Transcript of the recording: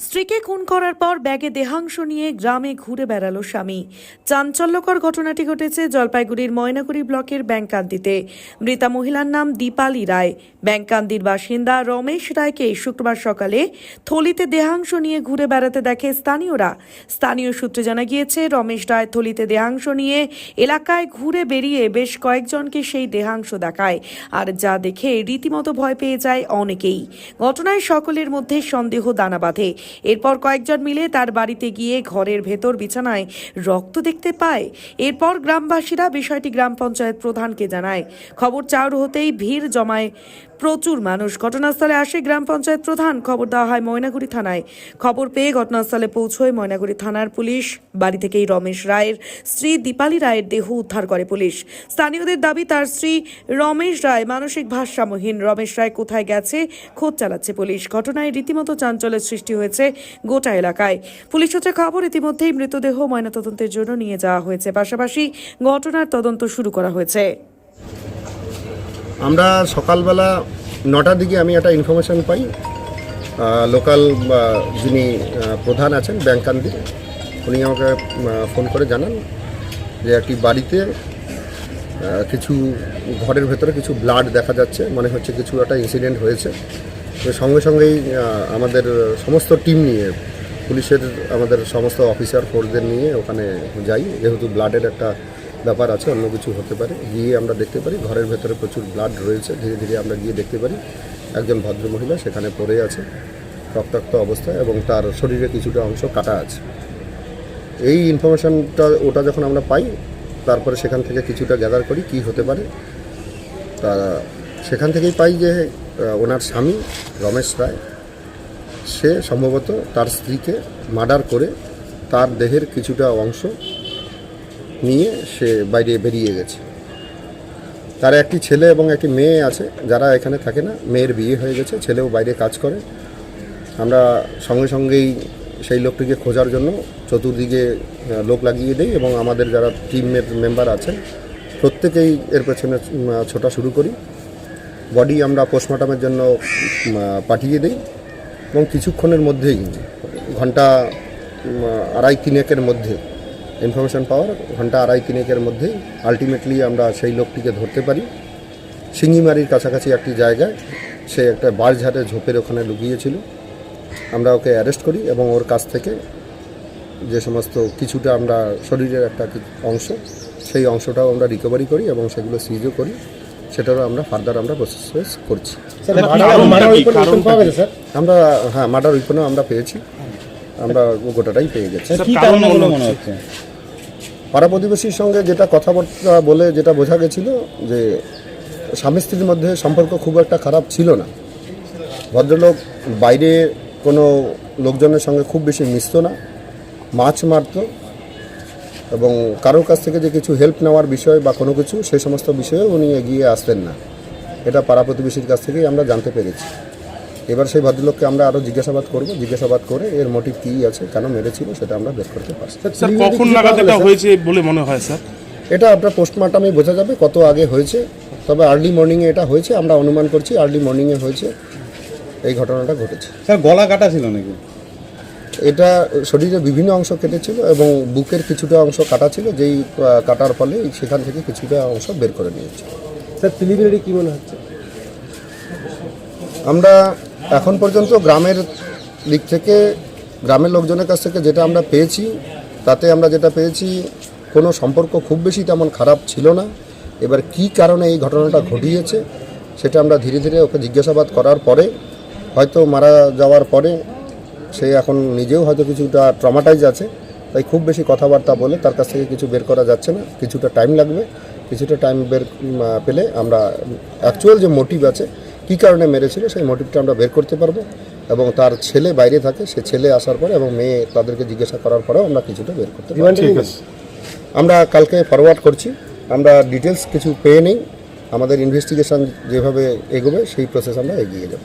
স্ত্রীকে খুন করার পর ব্যাগে দেহাংশ নিয়ে গ্রামে ঘুরে বেড়ালো স্বামী। চাঞ্চল্যকর ঘটনাটি ঘটেছে জলপাইগুড়ির ময়নাগুড়ি ব্লকের ব্যাংকান্দিতে। মৃতা মহিলার নাম দীপালি রায়। ব্যাংকান্দির বাসিন্দা রমেশ রায়কে শুক্রবার সকালে থলিতে দেহাংশ নিয়ে ঘুরে বেড়াতে দেখে স্থানীয়রা। স্থানীয় সূত্রে জানা গিয়েছে, রমেশ রায় থলিতে দেহাংশ নিয়ে এলাকায় ঘুরে বেরিয়ে বেশ কয়েকজনকে সেই দেহাংশ দেখায়। আর যা দেখে রীতিমতো ভয় পেয়ে যায় অনেকেই। ঘটনায় সকলের মধ্যে সন্দেহ দানা বাঁধে। এরপর কয়েকজন মিলে তার বাড়িতে গিয়ে ঘরের ভেতর বিছানায় রক্ত দেখতে পায়। এরপর গ্রামবাসীরা বিষয়টি গ্রাম পঞ্চায়েত প্রধানকে জানায়। খবর চাউর হতেই ভিড় জমায় প্রচুর মানুষ ঘটনাস্থলে আসে। গ্রাম পঞ্চায়েত প্রধান খবর দেওয়া হয় ময়নাগুড়ি থানায়। খবর পেয়ে ঘটনাস্থলে পৌঁছয় ময়নাগুড়ি থানার পুলিশ। বাড়ি থেকেই রমেশ রায়ের স্ত্রী দীপালি রায়ের দেহ উদ্ধার করে পুলিশ। স্থানীয়দের দাবি, তার স্ত্রী রমেশ রায় মানসিক ভারসাম্যহীন। রমেশ রায় কোথায় গেছে, খোঁজ চালাচ্ছে পুলিশ। ঘটনায় রীতিমতো চাঞ্চল্যের সৃষ্টি হয়েছে গোটা এলাকায়। পুলিশ সূত্রে খবর, ইতিমধ্যেই মৃতদেহ ময়নাতদন্তের জন্য নিয়ে যাওয়া হয়েছে। পাশাপাশি ঘটনার তদন্ত শুরু করা হয়েছে। আমরা সকালবেলা নটার দিকে আমি একটা ইনফরমেশন পাই লোকাল যিনি প্রধান আছেন ব্যাংকান্দি উনি আমাকে ফোন করে জানান যে একটি বাড়িতে কিছু ঘরের ভেতরে কিছু ব্লাড দেখা যাচ্ছে, মনে হচ্ছে কিছু একটা ইনসিডেন্ট হয়েছে। তো সঙ্গে সঙ্গেই আমাদের সমস্ত টিম নিয়ে, পুলিশের আমাদের সমস্ত অফিসার ফোর্সদের নিয়ে ওখানে যাই, যেহেতু ব্লাডের একটা ব্যাপার আছে, অন্য কিছু হতে পারে। গিয়ে আমরা দেখতে পারি, ঘরের ভেতরে প্রচুর ব্লাড রয়েছে। ধীরে ধীরে আমরা গিয়ে দেখতে পারি, একজন ভদ্রমহিলা সেখানে পড়ে আছে, রক্তাক্ত অবস্থায় এবং তার শরীরে কিছুটা অংশ কাটা আছে। এই ইনফরমেশনটা ওটা যখন আমরা পাই, তারপরে সেখান থেকে কিছুটা গ্যাদার করি, কি হতে পারে। তা সেখান থেকেই পাই যে ওনার স্বামী, রমেশ রায়, সে সম্ভবত তার স্ত্রীকে মার্ডার করে তার দেহের কিছুটা অংশ নিয়ে সে বাইরে বেরিয়ে গেছে। তার একটি ছেলে এবং একটি মেয়ে আছে, যারা এখানে থাকে না। মেয়ের বিয়ে হয়ে গেছে, ছেলেও বাইরে কাজ করে। আমরা সঙ্গে সঙ্গেই সেই লোকটিকে খোঁজার জন্য চতুর্দিকে লোক লাগিয়ে দিই এবং আমাদের যারা টিমের মেম্বার আছেন, প্রত্যেকেই এর পেছনে ছোটা শুরু করি। বডি আমরা পোস্টমর্টমের জন্য পাঠিয়ে দিই এবং কিছুক্ষণের মধ্যেই, ঘণ্টা আড়াই তিনেকের মধ্যে ইনফরমেশন পাওয়ার ঘণ্টা আড়াই তিনেকের মধ্যেই আলটিমেটলি আমরা সেই লোকটিকে ধরতে পারি। সিঙ্গিমারির কাছাকাছি একটি জায়গায় সে একটা বাঁশঝাড়ে ঝোপের ওখানে লুকিয়েছিল। আমরা ওকে অ্যারেস্ট করি এবং ওর কাছ থেকে যে সমস্ত কিছুটা আমরা শরীরের একটা অংশ সেই অংশটাও আমরা রিকভারি করি এবং সেগুলো সিজও করি। সেটারও আমরা ফার্দার আমরা প্রসেস করছি। আমরা হ্যাঁ মার্ডার উইপনও আমরা পেয়েছি। আমরা গোটাটাই পেয়ে গেছি। কি মনে হচ্ছে? পাড়া প্রতিবেশীর সঙ্গে যেটা কথাবার্তা বলে যেটা বোঝা গেছিল যে স্বামী স্ত্রীর মধ্যে সম্পর্ক খুব একটা খারাপ ছিল না। ভদ্রলোক বাইরে কোনো লোকজনের সঙ্গে খুব বেশি মিশতো না মাছ মারতো এবং কারোর কাছ থেকে যে কিছু হেল্প নেওয়ার বিষয় বা কোনো কিছু সেই সমস্ত বিষয়ে উনি এগিয়ে আসতেন না। এটা পাড়া প্রতিবেশীর কাছ থেকেই আমরা জানতে পেরেছি। এবার সেই ভদ্রলোককে আমরা আরও জিজ্ঞাসাবাদ করব। জিজ্ঞাসাবাদ করে এর মোটিভ কী আছে কেন মেরেছিল সেটা আমরা বের করতে পারছি। কখন নাগাদ এটা হয়েছে বলে মনে হয় স্যার? এটা আপনার পোস্টমর্টমে বোঝা যাবে কত আগে হয়েছে। তবে আর্লি মর্নিংয়ে এটা হয়েছে আমরা অনুমান করছি আর্লি মর্নিংয়ে হয়েছে। এই ঘটনাটা ঘটেছে। স্যার গলা কাটা ছিল নাকি? এটা শরীরের বিভিন্ন অংশ কেটেছিল এবং বুকের কিছুটা অংশ কাটা ছিল যেই কাটার ফলে সেখান থেকে কিছুটা অংশ বের করে নিয়েছে। স্যার প্রিলিমিনারি কি মনে হচ্ছে? আমরা এখন পর্যন্ত গ্রামের দিক থেকে, গ্রামের লোকজনের কাছ থেকে যেটা আমরা পেয়েছি, তাতে আমরা যেটা পেয়েছি, কোনো সম্পর্ক খুব বেশি তেমন খারাপ ছিল না। এবার কি কারণে এই ঘটনাটা ঘটিয়েছে, সেটা আমরা ধীরে ধীরে ওকে জিজ্ঞাসাবাদ করার পরে, হয়তো মারা যাওয়ার পরে, সে এখন নিজেও হয়তো কিছুটা ট্রমাটাইজ আছে, তাই খুব বেশি কথাবার্তা বলে তার কাছ থেকে কিছু বের করা যাচ্ছে না। কিছুটা টাইম লাগবে, কিছুটা টাইম বের পেলে আমরা অ্যাকচুয়াল যে মোটিভ আছে কী কারণে মেরেছিল সেই মোটিভটা আমরা বের করতে পারব এবং তার ছেলে বাইরে থাকে সে ছেলে আসার পরে এবং মেয়ে তাদেরকে জিজ্ঞাসা করার পরেও আমরা কিছুটা বের করতে পারব। ঠিক আছে। আমরা কালকে ফরওয়ার্ড করছি। আমরা ডিটেলস কিছু পেয়ে নেই। আমাদের ইনভেস্টিগেশন যেভাবে এগোবে সেই প্রসেস আমরা এগিয়ে যাব।